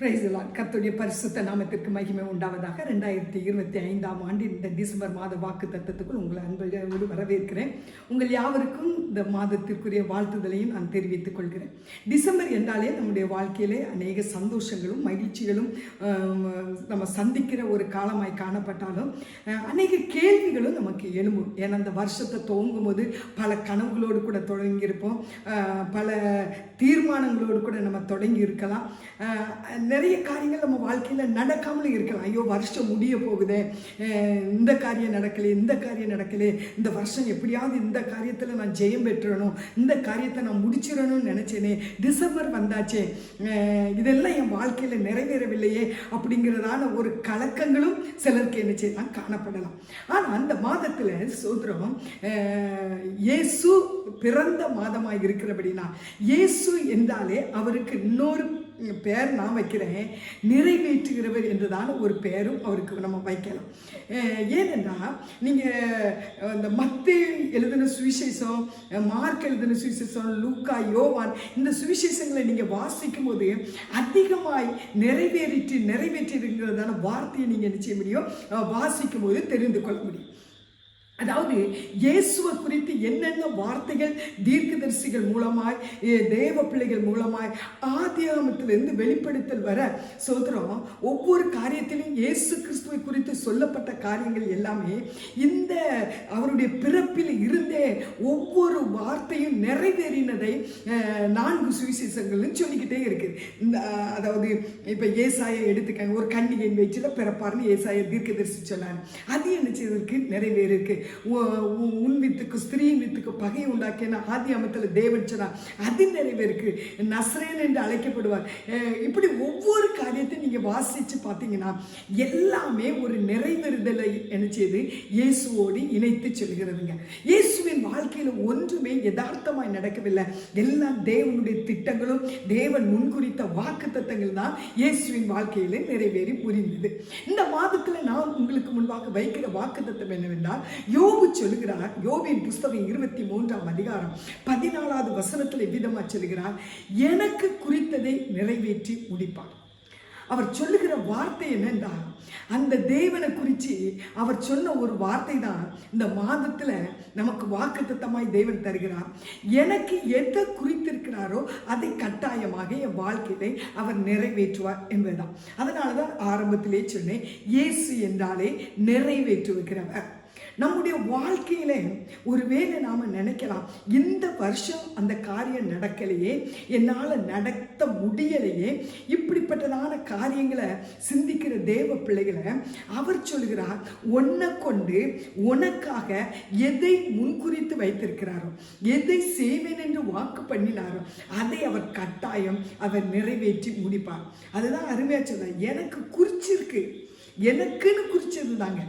பிரைஸ்லான் கத்துடைய பரிசுத்த நாமத்திற்கு மகிமை உண்டாவதாக ரெண்டாயிரத்தி இருபத்தி ஐந்தாம் ஆண்டு இந்த டிசம்பர் மாத வாக்கு தத்துவத்துக்குள் உங்களை அன்போடு வரவேற்கிறேன். உங்கள் யாவருக்கும் இந்த மாதத்திற்குரிய வாழ்த்துதலையும் நான் தெரிவித்துக் கொள்கிறேன். டிசம்பர் என்றாலே நம்முடைய வாழ்க்கையிலே அநேக சந்தோஷங்களும் மகிழ்ச்சிகளும் நம்ம சந்திக்கிற ஒரு காலமாய் காணப்பட்டாலும் அநேக கேள்விகளும் நமக்கு எழும்பும். ஏன்னா அந்த வருஷத்தை துவங்கும் போது பல கனவுகளோடு கூட தொடங்கியிருப்போம். பல தீர்மானங்களோடு கூட நம்ம தொடங்கி இருக்கலாம் நிறைய காரியங்கள் நம்ம வாழ்க்கையில் நடக்காமலும் இருக்கலாம். ஐயோ வருஷம் முடிய போகுதே. இந்த காரியம் நடக்கலை இந்த காரியம் நடக்கலே. இந்த வருஷம் எப்படியாவது இந்த காரியத்தில் நான் ஜெயம் பெற்றணும். இந்த காரியத்தை நான் முடிச்சிடணும்னு நினச்சேனே. டிசம்பர் வந்தாச்சே. இதெல்லாம் என் வாழ்க்கையில் நிறைவேறவில்லையே அப்படிங்கிறதான ஒரு கலக்கங்களும் சிலருக்கு என்ன செய்யலாம் காணப்படலாம். ஆனால் அந்த மாதத்தில் சோதரம் இயேசு பிறந்த மாதமாக இருக்கிறபடினா இயேசு என்றாலே அவருக்கு இன்னொரு பெயர் நான் வைக்கிறேன். நிறைவேற்றுகிறவர் என்றுதான் ஒரு பெயரும் அவருக்கு நம்ம வைக்கலாம். ஏனென்றால் நீங்கள் இந்த மத்திய எழுதின சுவிசேஷம் மார்க் எழுதின சுவிசேஷம் லூக்கா யோவான் இந்த சுவிசேஷங்களை நீங்கள் வாசிக்கும் போது அதிகமாய் நிறைவேறிட்டு நிறைவேற்றிருக்கிறதான வார்த்தையை நீங்கள் என்ன செய்ய முடியும். வாசிக்கும் போது தெரிந்து கொள்ள முடியும். அதாவது இயேசுவை குறித்து என்னென்ன வார்த்தைகள் தீர்க்கதரிசிகள் மூலமாய் ஏ, தேவ பிள்ளைகள் மூலமாய் ஆதியாமத்திலிருந்து வெளிப்படுத்தல் வர சோதரம் ஒவ்வொரு காரியத்திலும் இயேசு கிறிஸ்துவை குறித்து சொல்லப்பட்ட காரியங்கள் எல்லாமே இந்த அவருடைய பிறப்பில் இருந்தே ஒவ்வொரு வார்த்தையும் நிறைவேறினதை நான்கு சுவிசேஷங்கள்னு சொல்லிக்கிட்டே இருக்குது இந்த அதாவது இப்போ ஏசாயை எடுத்துக்காங்க. ஒரு கன்னிகையின் வயிற்றில் பிறப்பார்னு ஏசாயை தீர்க்கதரிசி சொன்னார். அது என்ன செய்வதற்கு நிறைவேறிருக்கு? உன் வித்துக்கு ஸ்திரீயின் வித்துக்கு பகை உண்டாக்கின ஆதி அமத்தில் தேவன் சொன்னார் அது நிறைவேறிருக்கு நஸ்ரேன் என்று அழைக்கப்படுவார். இப்படி ஒவ்வொரு காரியத்தையும் நீங்கள் வாசித்து பார்த்தீங்கன்னா எல்லாமே ஒரு நிறைவேறுதலை என்ன செய்து இயேசுவோடு இணைத்து செல்கிறதுங்க. இயேசுவின் வாழ்க்கையில் ஒன்றுமே யதார்த்தமாய் நடக்கவில்லை. எல்லாம் தேவனுடைய திட்டங்களும் தேவன் முன்குறித்த வாக்கு தத்தங்கள் தான் இயேசுவின் வாழ்க்கையில் நிறைவேறி புரிந்தது இந்த மாதத்தில் நான் உங்களுக்கு முன்பாக வைக்கிற வாக்கு தத்தம் என்னவென்றால் யோபு சொல்லுகிறார் யோபின் புஸ்தகம் இருபத்தி மூன்றாம் அதிகாரம் பதினாலாவது வசனத்தில் எவ்விதமா சொல்லுகிறார் எனக்கு குறித்ததை நிறைவேற்றி முடிப்பார். அவர் சொல்லுகிற வார்த்தை என்னென்றால் அந்த தேவனை குறித்து அவர் சொன்ன ஒரு வார்த்தை தான் இந்த மாதத்தில் நமக்கு வாக்குத்தத்தமாய் தேவன் தருகிறார். எனக்கு எதை குறித்திருக்கிறாரோ அதை கட்டாயமாக என் வாழ்க்கையை அவர் நிறைவேற்றுவார் என்பதுதான். அதனால தான் ஆரம்பத்திலே சொன்னேன் இயேசு என்றாலே நிறைவேற்றுவிக்கிறவர் நம்முடைய வாழ்க்கையில ஒருவேளை நாம நினைக்கலாம் இந்த வருஷம் அந்த காரியம் நடக்கலையே என்னால் நடத்த முடியலையே இப்படிப்பட்டதான காரியங்களை சிந்திக்கிற தேவ பிள்ளைகளை அவர் சொல்கிறார் உன்னை கொண்டு உனக்காக எதை முன்குறித்து வைத்திருக்கிறாரோ எதை செய்வேன் என்று வாக்கு பண்ணினாரோ அதை அவர் கட்டாயம் அவர் நிறைவேற்றி முடிப்பார். அதுதான் அருமையா எனக்கு குறிச்சிருக்கு. எனக்குன்னு குறிச்சது தாங்க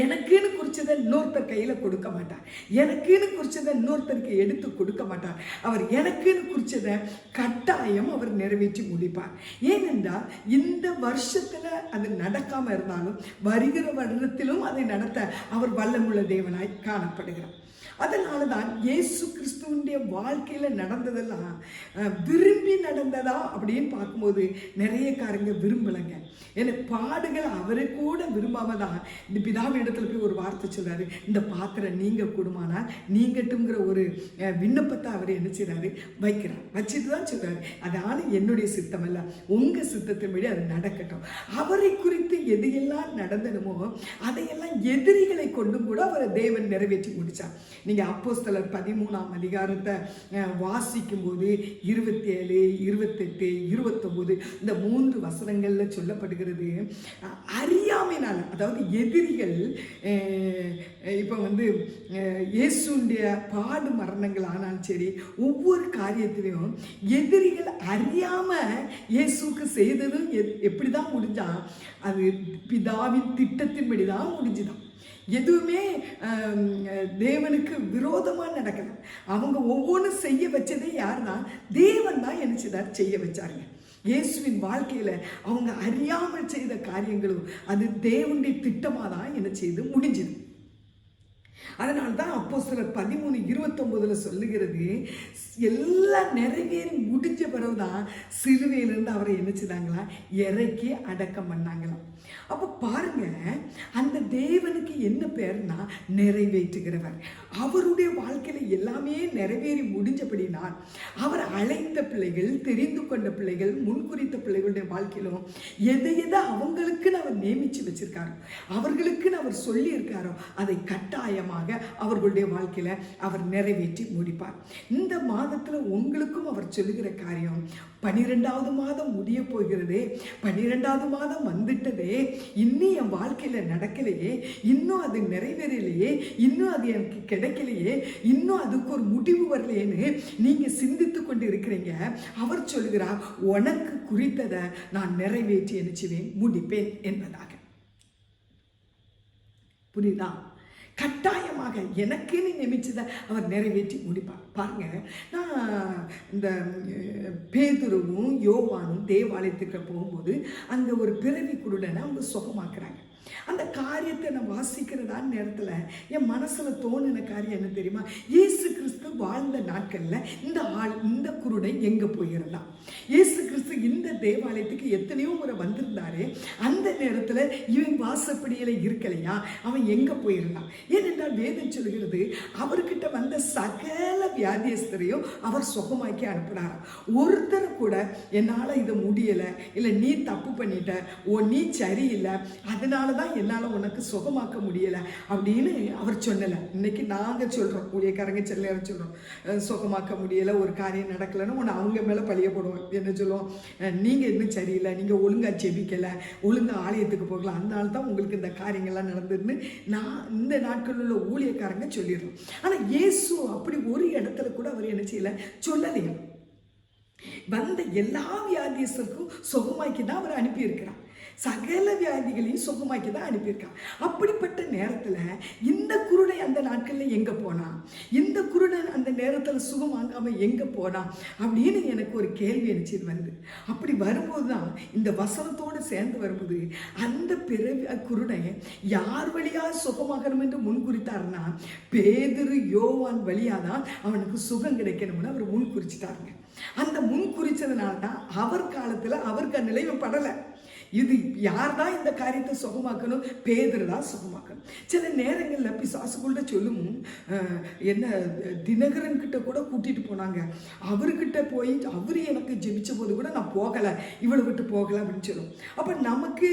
எனக்குன்னு குறிச்சதை இன்னொருத்தர் கையில் கொடுக்க மாட்டார். எனக்குன்னு குறிச்சதை இன்னொருத்தருக்கு எடுத்து கொடுக்க மாட்டார். அவர் எனக்குன்னு குறிச்சதை கட்டாயம் அவர் நிறைவேற்றி முடிப்பார். ஏனென்றால் இந்த வருஷத்தில் அது நடக்காமல் இருந்தாலும் வருகிற வருடத்திலும் அதை நடத்த அவர் வல்லமுள்ள தேவனாய் காணப்படுகிறார். அதனால தான் இயேசு கிறிஸ்துவனுடைய வாழ்க்கையில் நடந்ததெல்லாம் அஹ், விரும்பி நடந்ததா அப்படின்னு பார்க்கும்போது நிறைய காரங்க விரும்பலைங்க. ஏன்னா பாடுகள் அவரை கூட விரும்பாம தான் இந்த பிதாவின் இடத்துல போய் ஒரு வார்த்தை சொல்கிறாரு இந்த பாத்திரம் நீங்கள் கொடுமானால் நீங்கட்டுங்கிற ஒரு விண்ணப்பத்தை அவர் என்ன செய்கிறாரு வைக்கிறார். வச்சுட்டு தான் சொல்கிறாரு அதான என்னுடைய சித்தம் அல்ல உங்க சித்தத்தின்படி அது நடக்கட்டும். அவரை குறித்து எதையெல்லாம் நடந்தனமோ அதையெல்லாம் எதிரிகளை கொண்டும் கூட அவரை தேவன் நிறைவேற்றி முடிச்சார். நீங்கள் அப்போஸ்தலர் பதிமூணாம் அதிகாரத்தை வாசிக்கும்போது வாசிக்கும் போது இருபத்தி ஏழு இருபத்தெட்டு இருபத்தொம்போது இந்த மூன்று வசனங்களில் சொல்லப்படுகிறது அஹ், அறியாமையினால அதாவது எதிரிகள் அஹ், இப்போ வந்து இயேசுடைய பாடு மரணங்கள் ஆனாலும் சரி ஒவ்வொரு காரியத்திலையும் எதிரிகள் அறியாமல் இயேசுக்கு செய்ததும் எப்படி தான் முடிஞ்சா அது பிதாவின் திட்டத்தின்படி தான் முடிஞ்சுதான். எதுவுமே தேவனுக்கு விரோதமாக நடக்கல. அவங்க ஒவ்வொன்றும் செய்ய வச்சதே யாருன்னா தேவன் தான் என்ன செய்தார்? செய்ய வச்சாருங்க. இயேசுவின் வாழ்க்கையில் அவங்க அறியாமல் செய்த காரியங்களும் அது தேவனுடைய திட்டமாக தான் என்ன செய்து முடிஞ்சுது. அதனால தான் அப்போ சில பதிமூணு இருபத்தொம்போதில் சொல்லுகிறது எல்லாம் நிறைவேறி முடிஞ்ச பிறகுதான் சிலுவையிலிருந்து அவரை என்னச்சுதாங்களா இறக்கி அடக்கம் பண்ணாங்களாம். அப்போ பாருங்க அந்த தேவனுக்கு என்ன பேர்னா நிறைவேற்றுகிறவர். அவருடைய வாழ்க்கையில எல்லாமே நிறைவேறி முடிஞ்சபடினால் அவர் அழைத்த பிள்ளைகள் தெரிந்து கொண்ட பிள்ளைகள் முன்குறித்த பிள்ளைகளுடைய வாழ்க்கையிலும் எதை எதை அவங்களுக்குன்னு நியமித்து வச்சிருக்காரு. வச்சிருக்காரோ அவர்களுக்குன்னு அவர் சொல்லியிருக்காரோ அதை கட்டாயமாக அவர்களுடைய வாழ்க்கையில் அவர் நிறைவேற்றி முடிப்பார். இந்த மாதத்துல உங்களுக்கும் அவர் சொல்லுகிற காரியம் பனிரெண்டாவது மாதம் முடிய போகிறதே பனிரெண்டாவது மாதம் வந்துட்டதே இன்னும் என் வாழ்க்கையில் நடக்கலையே இன்னும் அது நிறைவேறலையே இன்னும் அது எனக்கு கிடைக்கலையே இன்னும் அதுக்கு ஒரு முடிவு வரலையேன்னு நீங்கள் சிந்தித்து கொண்டு இருக்கிறீங்க அவர் சொல்கிறார் உனக்கு குறித்ததை நான் நிறைவேற்றி நினைச்சுவேன் முடிப்பேன் என்பதாக புரியுதா? கட்டாயமாக எனக்குன்னு நியமிச்சதை அவர் நிறைவேற்றி முடிப்பார். பாருங்க நான் இந்த பேதுருவும் யோவானும் தேவாலயத்துக்கு போகும்போது அங்கே ஒரு பிறவி குருடனை அவங்க சுகமாக்குறாங்க. அந்த காரியத்தை நான் வாசிக்கிறதா நேரத்தில் என் மனசில் தோணுன காரியம் என்ன தெரியுமா? இயேசு கிறிஸ்து வாழ்ந்த நாட்களில் இந்த ஆள் இந்த குருடை எங்கே போயிருந்தான்? இயேசு கிறிஸ்து இந்த தேவாலயத்துக்கு எத்தனையோ முறை வந்திருந்தாரு. அந்த நேரத்தில் இவன் வாசப்படியில் இருக்கலையா? அவன் எங்கே போயிருந்தான்? ஏனென்றால் வேதம் சொல்கிறது அவர்கிட்ட வந்த சகல வியாதியஸ்தரையும் அவர் சுகமாக்கி அனுப்புனாராம் ஒருத்தர் கூட என்னால் இதை முடியலை இல்லை நீ தப்பு பண்ணிட்ட ஓ நீ சரியில்லை அதனால தான் என்னால் உனக்கு சுகமாக்க முடியலை அப்படின்னு அவர் சொல்லலை. இன்னைக்கு நாங்கள் சொல்கிறோம் ஊழியக்காரங்க செல்லையார் சொல்கிறோம் சுகமாக்க முடியலை ஒரு காரியம் நடக்கலைன்னு உன்னை அவங்க மேலே பழிய போடுவோம் என்ன சொல்லுவோம்? நீங்கள் இன்னும் சரியில்லை. நீங்கள் ஒழுங்காக செபிக்கலை ஒழுங்காக ஆலயத்துக்கு போகல. அதனால தான் உங்களுக்கு இந்த காரியங்கள்லாம் நடந்ததுன்னு நான் இந்த நாட்களில் உள்ள ஊழியக்காரங்க சொல்லிடுறோம். ஆனால் இயேசு அப்படி ஒரு இடத்துல கூட அவர் என்ன செய்யலை? சொல்லலையா. வந்த எல்லா வியாதியஸ்தருக்கும் சுகமாக்கி தான் அவர் அனுப்பியிருக்கிறார். சகல வியாதிகளையும் சுகமாக்கி தான் அனுப்பியிருக்கான். அப்படிப்பட்ட நேரத்தில் இந்த குருடை அந்த நாட்களில் எங்கே போனான் இந்த குருடன் அந்த நேரத்தில் சுகம் வாங்காமல் எங்கே போனான் அப்படின்னு எனக்கு ஒரு கேள்வி அனுப்பிச்சு வந்து. அப்படி வரும்போது தான் இந்த வசனத்தோடு சேர்ந்து வரும்போது அந்த பிறவி குருடை யார் வழியாக சுகமாகணும் என்று முன்குறித்தாருன்னா பேதுரு யோவான் வழியாக தான் அவனுக்கு சுகம் கிடைக்கணும்னு அவர் முன் குறிச்சிட்டாருங்க அந்த முன் குறிச்சதுனால தான் அவர் காலத்தில் அவருக்கு நிலைமை படலை. இது யார் தான் இந்த காரியத்தை சுகமாக்கணும்? பேதர் தான் சுகமாக்கணும். சில நேரங்களில் பிசாசுகள்கிட்ட சொல்லும் என்ன தினகரன் கிட்ட கூட கூட்டிட்டு போனாங்க. அவர்கிட்ட போய் அவர் எனக்கு ஜெபிச்ச போது கூட நான் போகலை. இவளை விட்டு போகலை அப்படின்னு சொல்லும். அப்போ நமக்கு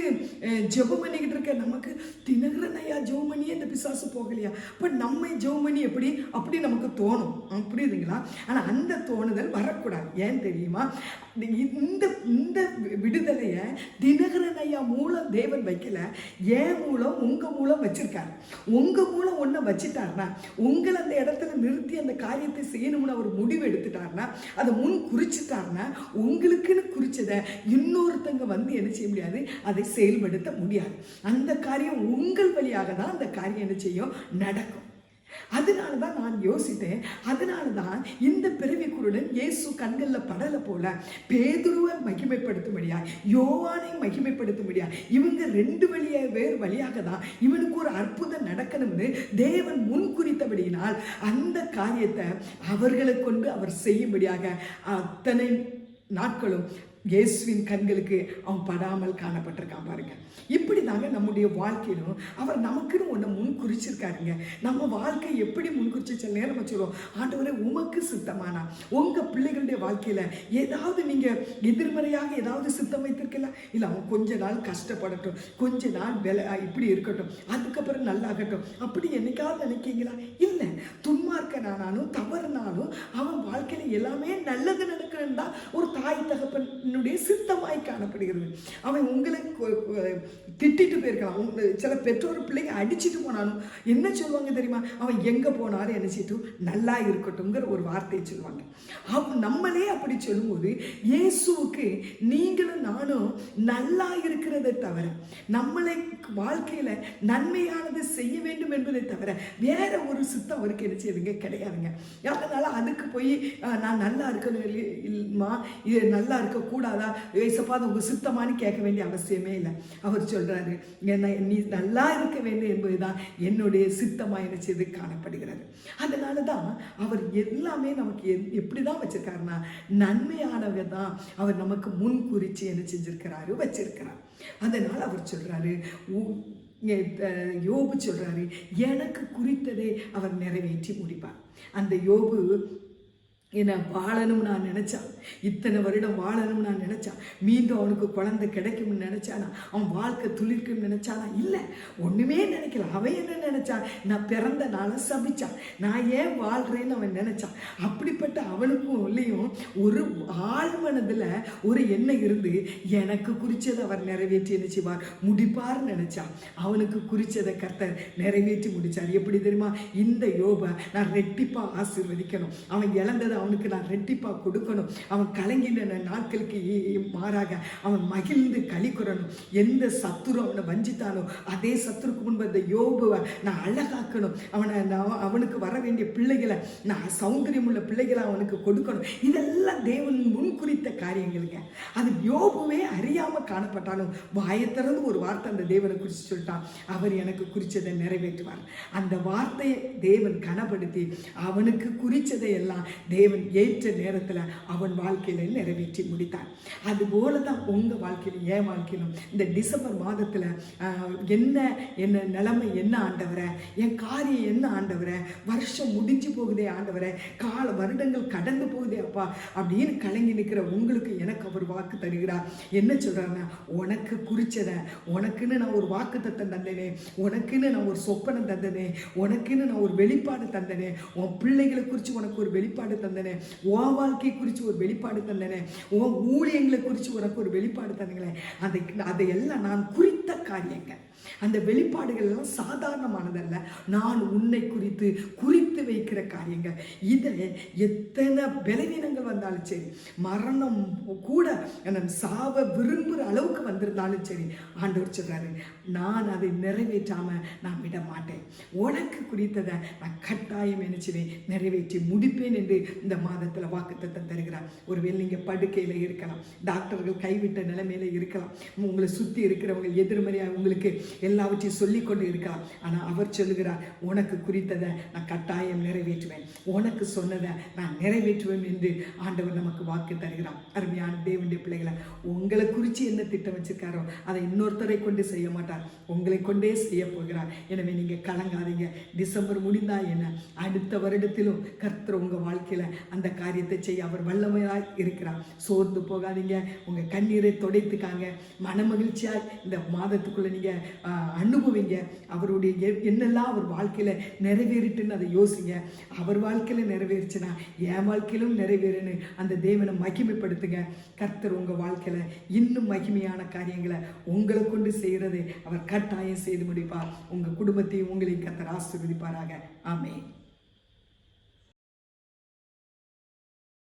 ஜெபம் பண்ணிக்கிட்டு இருக்க நமக்கு தினகரன் ஐயா ஜெபம் பண்ணியே இந்த பிசாசு போகலையா? அப்போ நம்ம ஜெபம் பண்ணி எப்படி? அப்படி நமக்கு தோணும். புரியுதுங்களா? ஆனால் அந்த தோணுதல் வரக்கூடாது. ஏன் தெரியுமா? இந்த இந்த விடுதலையை தினகரன் ஐயா மூலம் தேவன் வைக்கல ஏன் மூலம் உங்க மூலம் வச்சுருக்காரு. உங்க மூலம் ஒன்றை வச்சுட்டார்னா உங்களை அந்த இடத்துல நிறுத்தி அந்த காரியத்தை செய்யணும்னு அவர் முடிவு எடுத்துட்டாருன்னா அதை முன் குறிச்சிட்டார்னா உங்களுக்குன்னு குறிச்சதை இன்னொருத்தங்க வந்து என்ன செய்ய முடியாது? அதை செயல்படுத்த முடியாது. அந்த காரியம் உங்கள் வழியாக தான் அந்த காரியம் என்ன செய்யும்? நடக்கும். அதனால தான் நான் யோசித்தேன். அதனால தான் இந்த பிறவி இயேசு கண்களில் படலை போல பேதுருவை மகிமைப்படுத்தும்படியா யோவானை மகிமைப்படுத்தும்படியா இவங்க ரெண்டு வழியா வேறு வழியாக தான் இவனுக்கு ஒரு அற்புதம் நடக்கணும்னு தேவன் முன் குறித்தபடியினால் அந்த காரியத்தை அவர்களை கொண்டு அவர் செய்யும்படியாக அத்தனை நாட்களும் இயேசுவின் கண்களுக்கு அவன் படாமல் காணப்பட்டிருக்கான் பாருங்க. இப்படி தாங்க நம்முடைய வாழ்க்கையிலும் அவர் நமக்குன்னு ஒன்று முன் குறிச்சிருக்காருங்க நம்ம வாழ்க்கை எப்படி முன் குறிச்சு சில நேரம் வச்சுருவோம் சொல்லுவோம் ஆண்டவரே உமக்கு சித்தமானா? உங்கள் பிள்ளைகளுடைய வாழ்க்கையில் ஏதாவது நீங்கள் எதிர்மறையாக ஏதாவது சித்தம் வைத்திருக்கல? இல்லை அவன் கொஞ்ச நாள் கஷ்டப்படட்டும் கொஞ்ச நாள் வில இப்படி இருக்கட்டும் அதுக்கப்புறம் நல்லாகட்டும் அப்படி என்னைக்காவது நினைக்கீங்களா? இல்லை துன்மார்க்கனானாலும் தவறுனாலும் அவன் வாழ்க்கையில் எல்லாமே நல்லது நடக்கணும் தான் ஒரு தாய் தகப்பனுடைய சித்தமாய் காணப்படுகிறது. அவன் உங்களை திட்டிட்டு போயிருக்கலாம். உங்க- சில பெற்றோர் பிள்ளைங்க அடிச்சிட்டு போனாலும் என்ன சொல்லுவாங்க தெரியுமா? அவன் எங்கே போனாலும் என்ன செய்யட்டும் நல்லா இருக்கட்டும்ங்கிற ஒரு வார்த்தையை சொல்லுவாங்க. அவ் நம்மளே அப்படி சொல்லும்போது இயேசுவுக்கு நீங்களும் நானும் நல்லா இருக்கிறதை தவிர நம்மளை வாழ்க்கையில் நன்மையானது செய்ய வேண்டும் என்பதை தவிர வேற ஒரு சித்தம் அவருக்கு என்ன செய்யுதுங்க? கிடையாதுங்க. அதனால அதுக்கு போய் நான் நல்லா இருக்கணும் இல்லைமா இல்லம்மா இது நல்லா இருக்கக்கூடாதா? ஏசப்பா அது உங்க சுத்தமானு கேட்க வேண்டிய அவசியமே இல்லை. அவர் சொல்றாரு என்ன நீ நல்லா இருக்க வேண்டும் என்பதுதான் என்னுடைய சித்தமா என்ன செய்து காணப்படுகிறது. அதனால தான் அவர் எல்லாமே நமக்கு எப்படிதான் வச்சிருக்காருன்னா நன்மையானவை தான் அவர் நமக்கு முன் குறித்து என்ன செஞ்சிருக்கிறாரு வச்சிருக்கிறார். அதனால் அவர் சொல்றாரு உ- யோபு சொல்கிறாரு எனக்கு குறித்ததை அவர் நிறைவேற்றி முடிப்பார். அந்த யோபு என்னை வாழணும்னு நான் நினச்சேன். இத்தனை வருடம் வாழணும்னு நான் நினைச்சான் மீண்டும் அவனுக்கு குழந்தை கிடைக்கும்னு நினைச்சானா அவன் வாழ்க்கை துளிர்க்கும்னு நினைச்சானா? இல்லை. ஒண்ணுமே நினைக்கல. அவன் என்ன நினச்சான் நான் பிறந்த நாளை சபிச்சான் நான் ஏன் வாழ்கிறேன்னு அவன் நினச்சான் அப்படிப்பட்ட அவனுக்கும் இல்லையும் ஒரு ஆழ்மனதுல ஒரு எண்ணம் இருந்து எனக்கு குறிச்சதை அவர் நிறைவேற்றி என்ன செய்வார் முடிப்பார்னு நினச்சான் அவனுக்கு குறிச்சதை கர்த்தர் நிறைவேற்றி முடித்தார் எப்படி தெரியுமா? இந்த யோபை நான் ரெட்டிப்பா ஆசிர்வதிக்கணும். அவன் இழந்ததை அவனுக்கு நான் ரெட்டிப்பா கொடுக்கணும். அவன் கலங்கின நாட்களுக்கு மாறாக அவன் மகிழ்ந்து களி எந்த சத்துரு அவனை வஞ்சித்தானோ அதே சத்துருக்கு முன்பு அந்த யோபுவை நான் அழகாக்கணும். அவனை நான் அவனுக்கு வர வேண்டிய பிள்ளைகளை நான் சௌந்தரியம் உள்ள பிள்ளைகளை அவனுக்கு கொடுக்கணும். இதெல்லாம் தேவன் முன் குறித்த காரியங்களுங்க. அது யோபுவே அறியாமல் காணப்பட்டாலும் வாயை ஒரு வார்த்தை அந்த தேவனை குறித்து சொல்லிட்டான். அவர் எனக்கு குறித்ததை நிறைவேற்றுவார். அந்த வார்த்தையை தேவன் கனப்படுத்தி அவனுக்கு குறித்ததை எல்லாம் தேவன் ஏற்ற நேரத்தில் அவன் வாழ்க்கையில் நிறைவேற்றி முடித்தார். அது போல தான் உங்கள் வாழ்க்கையிலும் என் வாழ்க்கையிலும் இந்த டிசம்பர் மாதத்தில் என்ன என்ன நிலைமை என்ன ஆண்டவரை? என் காரியம் என்ன ஆண்டவரை? வருஷம் முடிஞ்சு போகுதே ஆண்டவரை. கால வருடங்கள் கடந்து போகுதே அப்பா அப்படின்னு கலங்கி நிற்கிற உங்களுக்கு எனக்கு அவர் வாக்கு தருகிறார். என்ன சொல்கிறாருன்னா உனக்கு குறிச்சதை உனக்குன்னு நான் ஒரு வாக்கு தத்தம் தந்தனே உனக்குன்னு நான் ஒரு சொப்பனம் தந்தனே. உனக்குன்னு நான் ஒரு வெளிப்பாடு தந்தனே. உன் பிள்ளைகளை குறித்து உனக்கு ஒரு வெளிப்பாடு தந்தனே. உன் வாழ்க்கை குறித்து ஒரு வெளி வெளிப்பாடு தந்தனே உன் ஊழியங்களை குறித்து உனக்கு ஒரு வெளிப்பாடு தந்தங்களே அதை அதையெல்லாம் நான் குறித்த காரியங்கள். அந்த வெளிப்பாடுகள் எல்லாம் சாதாரணமானதல்ல. நான் உன்னை குறித்து குறித்து வைக்கிற காரியங்கள். இதில் எத்தனை பலவீனங்கள் வந்தாலும் சரி மரணம் கூட நான் சாவ விரும்புகிற அளவுக்கு வந்திருந்தாலும் சரி ஆண்டவர் சொல்கிறாரு நான் அதை நிறைவேற்றாம நான் விட மாட்டேன் உனக்கு குறித்ததை நான் கட்டாயம் நினைச்சுவேன் நிறைவேற்றி முடிப்பேன் என்று இந்த மாதத்தில் வாக்குத்தத்தம் தருகிறார். ஒருவேளை நீங்கள் படுக்கையில் இருக்கலாம் டாக்டர்கள் கைவிட்ட நிலைமையில இருக்கலாம். உங்களை சுற்றி இருக்கிறவங்க எதிர்மறையாக உங்களுக்கு எல்லாவற்றையும் சொல்லிக் கொண்டு இருக்கலாம் ஆனால் அவர் சொல்லுகிறார் உனக்கு குறித்ததை நான் கட்டாயம் நிறைவேற்றுவேன். உனக்கு சொன்னதை நான் நிறைவேற்றுவேன் என்று ஆண்டவர் நமக்கு வாக்கு தருகிறார். அருமையான தேவனுடைய பிள்ளைகளை உங்களை குறித்து என்ன திட்டம் வச்சிருக்காரோ அதை இன்னொருத்தரை கொண்டு செய்ய மாட்டார். உங்களை கொண்டே செய்ய போகிறார். எனவே நீங்கள் கலங்காதீங்க. டிசம்பர் முடிந்தா என்ன? அடுத்த வருடத்திலும் கர்த்தர் உங்கள் வாழ்க்கையில் அந்த காரியத்தை செய்ய அவர் வல்லமையாக இருக்கிறார். சோர்ந்து போகாதீங்க. உங்கள் கண்ணீரை துடைத்துக்காங்க. மனமகிழ்ச்சியாக இந்த மாதத்துக்குள்ளே நீங்கள் அனுபவிங்க. அவருடைய எ- என்னெல்லாம் அவர் வாழ்க்கையில் நிறைவேறிட்டுன்னு அதை யோசிங்க. அவர் வாழ்க்கையில் நிறைவேறிச்சுன்னா என் வாழ்க்கையிலும் நிறைவேறுன்னு அந்த தேவனை மகிமைப்படுத்துங்க. கர்த்தர் உங்கள் வாழ்க்கையில் இன்னும் மகிமையான காரியங்களை உங்களை கொண்டு செய்கிறது அவர் கட்டாயம் செய்து முடிப்பார். உங்கள் குடும்பத்தையும் உங்களையும் கர்த்தர் ஆசிர்வதிப்பாராக. ஆமே